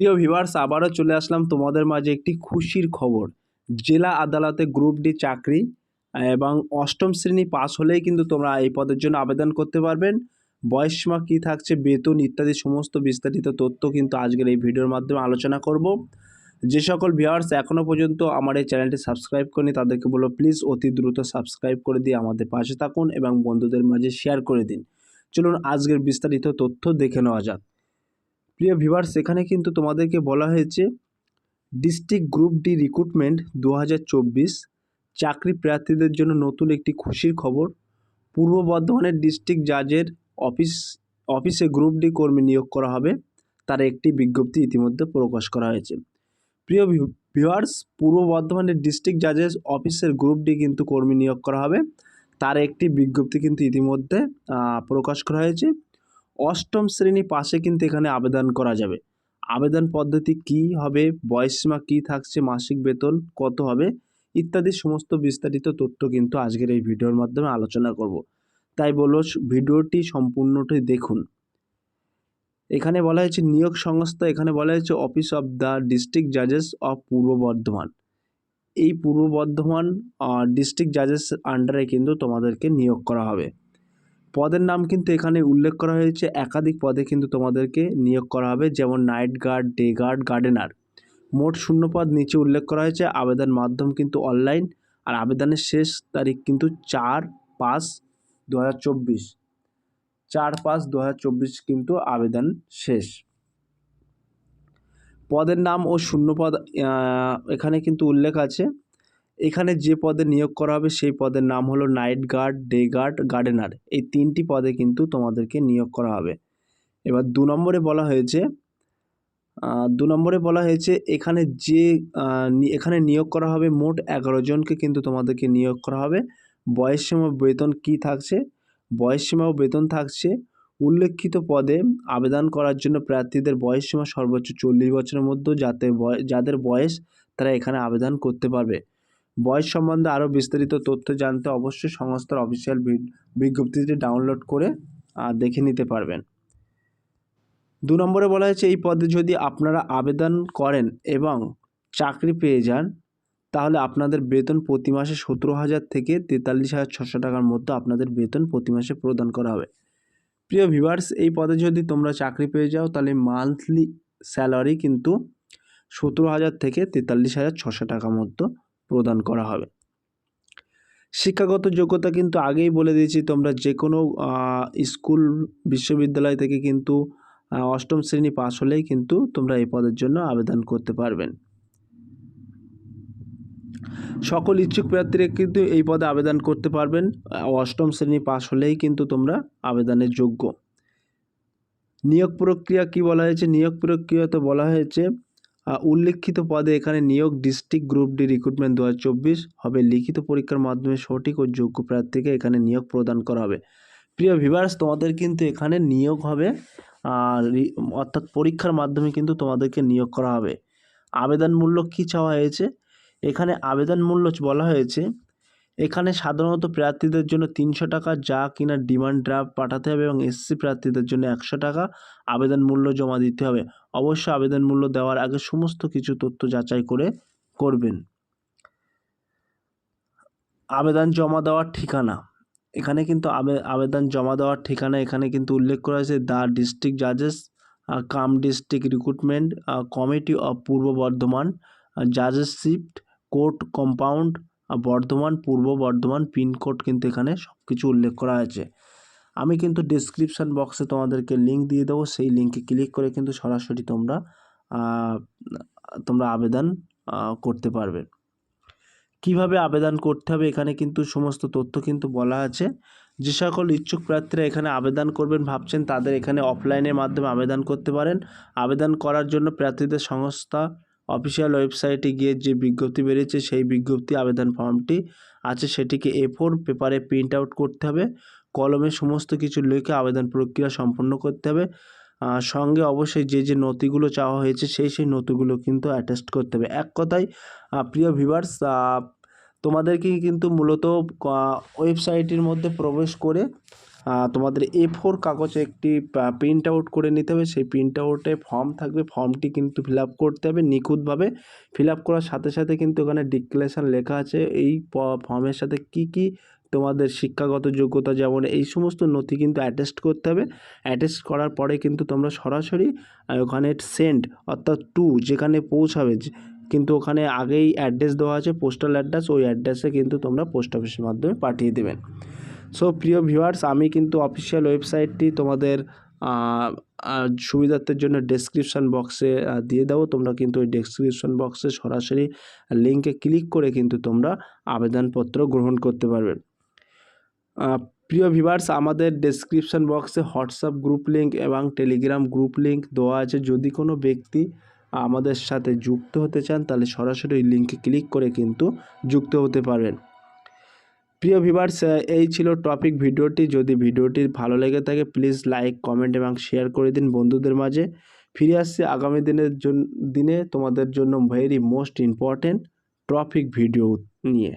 প্রিয় ভিভার্স আবারও চলে আসলাম তোমাদের মাঝে একটি খুশির খবর। জেলা আদালতে গ্রুপ ডি চাকরি এবং অষ্টম শ্রেণি পাস হলেই কিন্তু তোমরা এই পদের জন্য আবেদন করতে পারবেন। বয়সসীমা কী থাকছে, বেতন ইত্যাদি সমস্ত বিস্তারিত তথ্য কিন্তু আজকের এই ভিডিওর মাধ্যমে আলোচনা করব। যে সকল ভিউয়ার্স এখনও পর্যন্ত আমার এই চ্যানেলটি সাবস্ক্রাইব করেনি, তাদেরকে বলো প্লিজ অতি দ্রুত সাবস্ক্রাইব করে দিয়ে আমাদের পাশে থাকুন এবং বন্ধুদের মাঝে শেয়ার করে দিন। চলুন, আজকের বিস্তারিত তথ্য দেখে নেওয়া যাক। প্রিয় ভিউয়ার্স, এখানে কিন্তু তোমাদেরকে বলা হয়েছে ডিস্ট্রিক্ট গ্রুপ ডি রিক্রুটমেন্ট দু হাজার চব্বিশ। চাকরি প্রার্থীদের জন্য নতুন একটি খুশির খবর। পূর্ব বর্ধমানের ডিস্ট্রিক্ট জাজের অফিস, অফিসে গ্রুপ ডি কর্মী নিয়োগ করা হবে। তার একটি বিজ্ঞপ্তি ইতিমধ্যে প্রকাশ করা হয়েছে। প্রিয় ভিউয়ার্স, পূর্ব বর্ধমানের ডিস্ট্রিক্ট জাজের অফিসের গ্রুপ ডি কিন্তু কর্মী নিয়োগ করা হবে। তার একটি বিজ্ঞপ্তি কিন্তু ইতিমধ্যে প্রকাশ করা হয়েছে। অষ্টম শ্রেণি পাশে কিন্তু এখানে আবেদন করা যাবে। আবেদন পদ্ধতি কি হবে? বয়সসীমা কি থাকছে? মাসিক বেতন কত হবে? ইত্যাদি সমস্ত বিস্তারিত তথ্য কিন্তু আজকের এই ভিডিওর মাধ্যমে আলোচনা করব। তাই বলো ভিডিওটি সম্পূর্ণটি দেখুন। এখানে বলা হয়েছে, নিয়োগ সংস্থা, এখানে বলা হয়েছে, অফিস অফ দ্য ডিস্ট্রিক্ট জাজেস অফ পূর্ব বর্ধমান। এই পূর্ব বর্ধমান ডিস্ট্রিক্ট জাজেস আন্ডারে কিন্তু তোমাদেরকে নিয়োগ করা হবে। পদের নাম কিন্তু এখানে উল্লেখ করা হয়েছে। একাধিক পদে কিন্তু তোমাদেরকে নিয়োগ করা হবে, যেমন night guard, day guard, gardener. মোট শূন্য পদ নিচে উল্লেখ করা হয়েছে। আবেদন মাধ্যম কিন্তু অনলাইন, আর আবেদনের শেষ তারিখ কিন্তু চার পাঁচ দু হাজার চব্বিশ। চার পাঁচ দু হাজার চব্বিশ কিন্তু আবেদন শেষ। পদের নাম ও শূন্য পদ এখানে কিন্তু উল্লেখ আছে। এখানে যে পদে নিয়োগ করা হবে সেই পদের নাম হলো night guard, day guard, gardener. এই তিনটি পদে কিন্তু তোমাদেরকে নিয়োগ করা হবে। এবার দু নম্বরে বলা হয়েছে দু নম্বরে বলা হয়েছে, এখানে যে এখানে নিয়োগ করা হবে মোট এগারো জনকে কিন্তু তোমাদেরকে নিয়োগ করা হবে। বয়সসীমা বেতন কি থাকছে? বয়সসীমা ও বেতন থাকছে। উল্লেখিত পদে আবেদন করার জন্য প্রার্থীদের বয়সসীমা সর্বোচ্চ চল্লিশ বছরের মধ্যে যাতে যাদের বয়স তারা এখানে আবেদন করতে পারবে। বয়স সম্বন্ধে আরও বিস্তারিত তথ্য জানতে অবশ্যই সংস্থার অফিসিয়াল বিজ্ঞপ্তিটি ডাউনলোড করে দেখে নিতে পারবেন। দু নম্বরে বলা হয়েছে, এই পদে যদি আপনারা আবেদন করেন এবং চাকরি পেয়ে যান, তাহলে আপনাদের বেতন প্রতি মাসে সতেরো হাজার থেকে তেতাল্লিশ হাজার ছশো টাকার মধ্যে আপনাদের বেতন প্রতি মাসে প্রদান করা হবে। প্রিয় ভিভার্স এই পদে যদি তোমরা চাকরি পেয়ে যাও, তাহলে মান্থলি স্যালারি কিন্তু সতেরো হাজার থেকে তেতাল্লিশ হাজার ছশো টাকার মধ্যে প্রদান করা হবে। শিক্ষাগত যোগ্যতা কিন্তু আগেই বলে দিয়েছি, তোমরা যে কোনো স্কুল, বিশ্ববিদ্যালয় থেকে কিন্তু অষ্টম শ্রেণি পাস হলেই কিন্তু তোমরা এই পদের জন্য আবেদন করতে পারবেন। সকল ইচ্ছুক প্রার্থীরা কিন্তু এই পদে আবেদন করতে পারবেন অষ্টম শ্রেণি পাস হলেই কিন্তু তোমরা আবেদনের যোগ্য। নিয়োগ প্রক্রিয়া কি বলা হয়েছে? নিয়োগ প্রক্রিয়াতে বলা হয়েছে উল্লেখিত পদে এখানে নিয়োগ ডিস্ট্রিক্ট গ্রুপ ডি রিক্রুটমেন্ট দু হাজার চব্বিশ হবে। লিখিত পরীক্ষার মাধ্যমে সঠিক ও যোগ্য প্রার্থীকে এখানে নিয়োগ প্রদান করা হবে। প্রিয় ভিভার্স তোমাদের কিন্তু এখানে নিয়োগ হবে। আর অর্থাৎ পরীক্ষার মাধ্যমে কিন্তু তোমাদেরকে নিয়োগ করা হবে। আবেদন মূল্য কী চাওয়া হয়েছে? এখানে আবেদন মূল্য বলা হয়েছে, এখানে সাধারণত প্রার্থীদের জন্য তিনশো টাকা, যা কিনা ডিমান্ড ড্রাফট পাঠাতে হবে এবং এসসি প্রার্থীদের জন্য একশো টাকা আবেদন মূল্য জমা দিতে হবে। অবশ্য আবেদন মূল্য দেওয়ার আগে সমস্ত কিছু তথ্য যাচাই করে করবেন। আবেদন জমা দেওয়ার ঠিকানা। এখানে কিন্তু আবে- আবেদন জমা দেওয়ার ঠিকানা এখানে কিন্তু উল্লেখ করা হয়েছে। The district জাজেস come district recruitment committee of Purba Bardhaman জাজেস shift, court compound Bardhaman, Purba Bardhaman, pin code কিন্তু এখানে সব কিছু উল্লেখ করা আছে আমি কিন্তু ডিসক্রিপশান বক্সে তোমাদেরকে লিঙ্ক দিয়ে দেবো। সেই লিঙ্কে ক্লিক করে কিন্তু সরাসরি তোমরা তোমরা আবেদন করতে পারবে। কীভাবে আবেদন করতে হবে এখানে কিন্তু সমস্ত তথ্য কিন্তু বলা আছে। যে সকল ইচ্ছুক প্রার্থীরা এখানে আবেদন করবেন ভাবছেন তাদের এখানে অফলাইনের মাধ্যমে আবেদন করতে পারেন। আবেদন করার জন্য প্রার্থীদের সংস্থা অফিসিয়াল ওয়েবসাইটে গিয়ে যে বিজ্ঞপ্তি বেরিয়েছে সেই বিজ্ঞপ্তি আবেদন ফর্মটি আছে। সেটিকে এ ফোর পেপারে প্রিন্ট আউট করতে হবে। কলমে সমস্ত কিছু লিখে আবেদন প্রক্রিয়া সম্পন্ন করতে হবে। সঙ্গে অবশ্যই যে যে নথিগুলো চাওয়া হয়েছে, সেই সেই নথিগুলো কিন্তু অ্যাটাস্ট করতে হবে। এক কথায় প্রিয় ভিভার্স তোমাদেরকে কিন্তু মূলত ওয়েবসাইটের মধ্যে প্রবেশ করে তোমাদের এ ফোর কাগজে একটি প্রিন্ট আউট করে নিতে হবে। সেই প্রিন্ট আউটে ফর্ম থাকবে। ফর্মটি কিন্তু ফিল আপ করতে হবে নিখুঁতভাবে। ফিল আপ করার সাথে সাথে কিন্তু ওখানে ডিক্লারেশন লেখা আছে। এই ফর্মের সাথে কি কি তোমাদের শিক্ষাগত যোগ্যতা যেমন এই সমস্ত নথি কিন্তু অ্যাটেস্ট করতে হবে। অ্যাটেস্ট করার পরে কিন্তু তোমরা সরাসরি ওখানে সেন্ড অর্থাৎ টু যেখানে পৌঁছাবে কিন্তু ওখানে আগেই অ্যাড্রেস দেওয়া আছে পোস্টাল অ্যাড্রেস ওই অ্যাড্রেসে কিন্তু তোমরা পোস্ট অফিসের মাধ্যমে পাঠিয়ে দেবেন। সো প্রিয় ভিউয়ার্স আমি কিন্তু অফিসিয়াল ওয়েবসাইটটি তোমাদের সুবিধার্থের জন্য ডেসক্রিপশন বক্সে দিয়ে দেবো। তোমরা কিন্তু ওই ডেসক্রিপশন বক্সে সরাসরি লিঙ্কে ক্লিক করে কিন্তু তোমরা আবেদনপত্র গ্রহণ করতে পারবে। প্রিয় ভিভার্স আমাদের ডেসক্রিপশন বক্সে হোয়াটসঅ্যাপ গ্রুপ লিঙ্ক এবং টেলিগ্রাম গ্রুপ লিঙ্ক দেওয়া আছে। যদি কোনো ব্যক্তি আমাদের সাথে যুক্ত হতে চান, তাহলে সরাসরি লিঙ্কে ক্লিক করে কিন্তু যুক্ত হতে পারবেন। প্রিয় ভিভার্স এই ছিল টপিক ভিডিওটি। যদি ভিডিওটি ভালো লেগে থাকে প্লিজ লাইক কমেন্ট এবং শেয়ার করে দিন বন্ধুদের মাঝে। ফিরে আসছে আগামী দিনের জন্য দিনে। তোমাদের জন্য very most important topic video নিয়ে।